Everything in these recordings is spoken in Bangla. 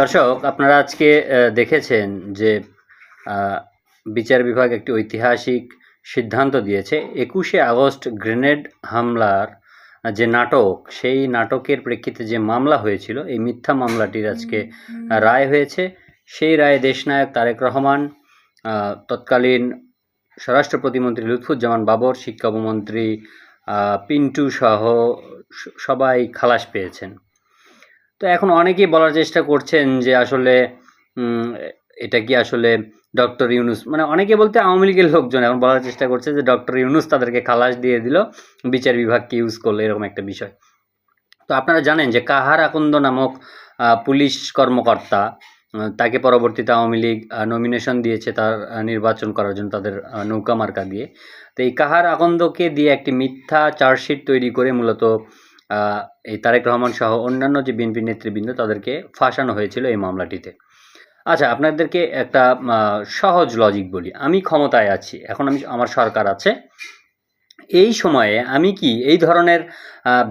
দর্শক আপনারা আজকে দেখেছেন যে বিচার বিভাগ একটি ঐতিহাসিক সিদ্ধান্ত দিয়েছে। একুশে আগস্ট গ্রেনেড হামলার যে নাটক সেই নাটকের প্রেক্ষিতে যে মামলা হয়েছিল এই মিথ্যা মামলাটির আজকে রায় হয়েছে। সেই রায়ে দেশনায়ক তারেক রহমান তৎকালীন স্বরাষ্ট্র প্রতিমন্ত্রী লুৎফুজ্জামান বাবর শিক্ষামন্ত্রী পিন্টু সহ সবাই খালাস পেয়েছেন। তো এখন অনেকেই বলার চেষ্টা করছেন যে আসলে এটা কি আসলে ডক্টর ইউনুস মানে অনেকে বলতে আওয়ামী লীগের লোকজন এখন বলার চেষ্টা করছে যে ডক্টর ইউনুস তাদেরকে খালাস দিয়ে দিল, বিচার বিভাগকে ইউজ করল, এরকম একটা বিষয়। তো আপনারা জানেন যে কাহার আকন্দ নামক পুলিশ কর্মকর্তা তাকে পরবর্তীতে আওয়ামী লীগ নমিনেশন দিয়েছে তার নির্বাচন করার জন্য তাদের নৌকা মার্কা দিয়ে। তো এই কাহার আকন্দকে দিয়ে একটি মিথ্যা চার্জশিট তৈরি করে মূলত এই তারেক রহমান সহ অন্যান্য যে বিএনপি নেতৃবৃন্দ তাদেরকে ফাঁসানো হয়েছিল এই মামলাটিতে। আচ্ছা আপনাদেরকে একটা সহজ লজিক বলি। আমি ক্ষমতায় আছি, এখন আমি আমার সরকার আছে। এই সময়ে আমি কি এই ধরনের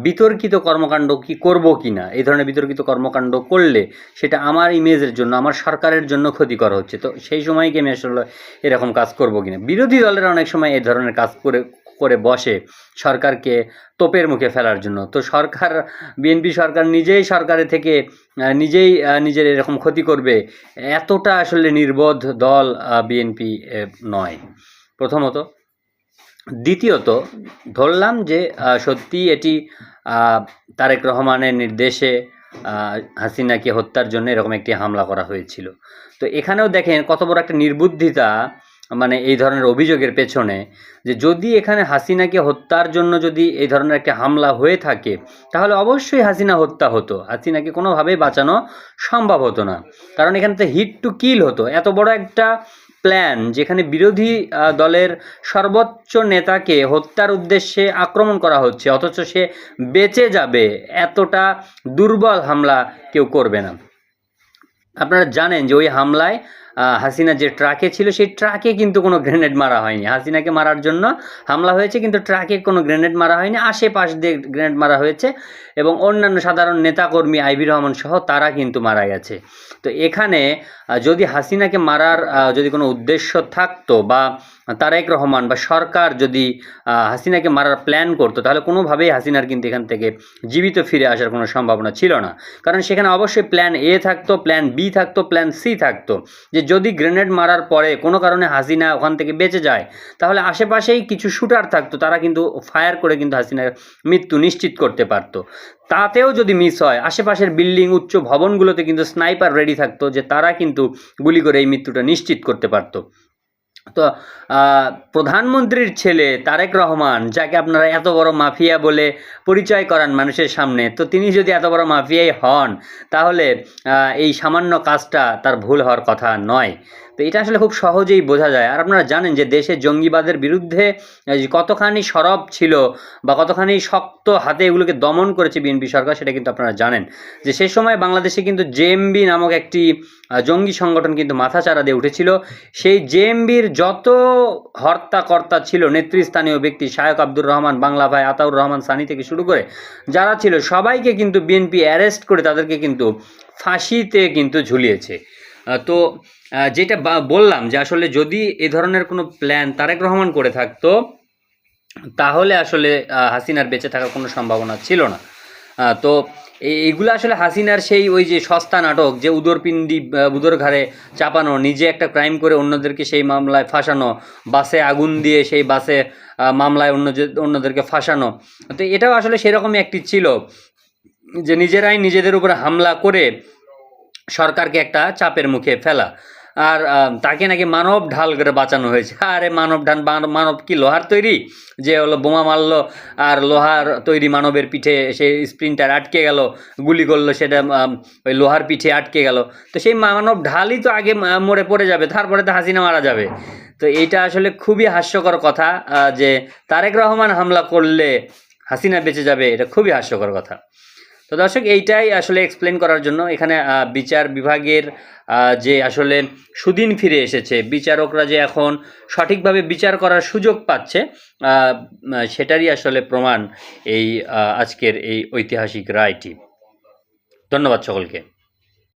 বিতর্কিত কর্মকাণ্ড কি করব কি না এই ধরনের বিতর্কিত কর্মকাণ্ড করলে সেটা আমার ইমেজের জন্য, আমার সরকারের জন্য ক্ষতিকর হচ্ছে, তো সেই সময় কি আমি আসলে এরকম কাজ করব কি না বিরোধী দলেরা অনেক সময় এই ধরনের কাজ করে করে বসে সরকারকে তোপের মুখে ফেলার জন্য, তো সরকার, বিএনপি সরকার নিজেই সরকারের থেকে নিজেই নিজের এরকম ক্ষতি করবে, এতটা আসলে নির্বোধ দল বিএনপি নয়। প্রথমত দ্বিতীয়ত, ধরলাম যে সত্যি এটি তারেক রহমানের নির্দেশে হাসিনাকে হত্যার জন্য এরকম একটি হামলা করা হয়েছিল। তো এখানেও দেখেন কত বড় একটা নির্বুদ্ধিতা মানে এই ধরনের অভিযোগের পেছনে যে যদি এখানে হাসিনাকে হত্যার জন্য যদি এই ধরনের একটা হামলা হয়ে থাকে, তাহলে অবশ্যই হাসিনা হত্যা হতো। হাসিনাকে কোনোভাবেই বাঁচানো সম্ভব হতো না। কারণ এখানে তো হিট টু কিল হতো। এত বড় একটা প্ল্যান যেখানে বিরোধী দলের সর্বোচ্চ নেতাকে হত্যার উদ্দেশ্যে আক্রমণ করা হচ্ছে, অথচ সে বেঁচে যাবে, এতটা দুর্বল হামলা কেউ করবে না। আপনারা জানেন যে ওই হামলায় হাসিনা যে ট্রাকে ছিল, সেই ট্রাকে কিন্তু কোনো গ্রেনেড মারা হয়নি। হাসিনাকে মারার জন্য হামলা হয়েছে, কিন্তু ট্রাকে কোনো গ্রেনেড মারা হয়নি। আশেপাশ দিয়ে গ্রেনেড মারা হয়েছে এবং অন্যান্য সাধারণ নেতাকর্মী আইবি রহমান সহ তারা কিন্তু মারা গেছে। তো এখানে যদি হাসিনাকে মারার যদি কোনো উদ্দেশ্য থাকতো বা তারেক রহমান বা সরকার যদি হাসিনাকে মারার প্ল্যান করতো, তাহলে কোনোভাবেই হাসিনার কিন্তু এখান থেকে জীবিত ফিরে আসার কোনো সম্ভাবনা ছিল না। কারণ সেখানে অবশ্যই প্ল্যান এ থাকতো প্ল্যান বি থাকতো প্ল্যান সি থাকতো। যে যদি গ্রেনেড মারার পরে কোনো কারণে হাসিনা ওখান থেকে বেঁচে যায়, তাহলে আশেপাশেই কিছু শুটার থাকতো, তারা কিন্তু ফায়ার করে কিন্তু হাসিনার মৃত্যু নিশ্চিত করতে পারতো। তাতেও যদি মিস হয়, আশেপাশের বিল্ডিং, উচ্চ ভবনগুলোতে কিন্তু স্নাইপার রেডি থাকতো যে তারা কিন্তু গুলি করে এই মৃত্যুটা নিশ্চিত করতে পারতো। তো প্রধানমন্ত্রীর ছেলে তারেক রহমান, যাকে আপনারা এত বড় মাফিয়া বলে পরিচয় করান মানুষের সামনে, তো তিনি যদি এত বড় মাফিয়াই হন, তাহলে এই সামান্য কাজটা তার ভুল হওয়ার কথা নয়। তো এটা আসলে খুব সহজেই বোঝা যায়। আর আপনারা জানেন যে দেশে জঙ্গিবাদের বিরুদ্ধে কতখানি সরব ছিল বা কতখানি শক্ত হাতে এগুলোকে দমন করেছে বিএনপি সরকার, সেটা কিন্তু আপনারা জানেন। যে সেই সময় বাংলাদেশে কিন্তু জেএমবি নামক একটি জঙ্গি সংগঠন কিন্তু মাথাচাড়া দিয়ে উঠেছিল। সেই জেএমবির যত হর্তাকর্তা ছিল, নেতৃস্থানীয় ব্যক্তি শায়ক আব্দুর রহমান, বাংলা ভাই আতাউর রহমান সানি থেকে শুরু করে যারা ছিল, সবাইকে কিন্তু বিএনপি অ্যারেস্ট করে তাদেরকে কিন্তু ফাঁসিতে কিন্তু ঝুলিয়েছে। তো যেটা বললাম যে আসলে যদি এ ধরনের কোনো প্ল্যান তারেক রহমান করে থাকতো, তাহলে আসলে হাসিনার বেঁচে থাকার কোনো সম্ভাবনা ছিল না। তো এইগুলো আসলে হাসিনার সেই ওই যে সস্তা নাটক যে উদরপিণ্ডি উদর ঘাড়ে চাপানো, নিজে একটা ক্রাইম করে অন্যদেরকে সেই মামলায় ফাঁসানো, বাসে আগুন দিয়ে সেই বাসে মামলায় অন্য অন্যদেরকে ফাঁসানো। তো এটাও আসলে সেরকমই একটি ছিল যে নিজেরাই নিজেদের উপরে হামলা করে সরকারকে একটা চাপের মুখে ফেলা। আর তাকে নাকি মানব ঢাল করে বাঁচানো হয়েছে। আরে, মানব ঢাল মানব- কি লোহার তৈরি? যে হলো বোমা মারলো আর লোহার তৈরি মানবের পিঠে সে স্প্রিন্টার আটকে গেল, গুলি করল সেটা ওই লোহার পিঠে আটকে গেল। তো সেই মানব ঢালই তো আগে মরে পড়ে যাবে, তারপরে তো হাসিনা মারা যাবে। তো এইটা আসলে খুবই হাস্যকর কথা যে তারেক রহমান হামলা করলে হাসিনা বেঁচে যাবে, এটা খুবই হাস্যকর কথা। তো দর্শক, এইটাই আসলে এক্সপ্লেন করার জন্য এখানে বিচার বিভাগের যে আসলে সুদিন ফিরে এসেছে, বিচারকরা যে এখন সঠিকভাবে বিচার করার সুযোগ পাচ্ছে সেটারই আসলে প্রমাণ এই আজকের এই ঐতিহাসিক রায়টি। ধন্যবাদ সকলকে।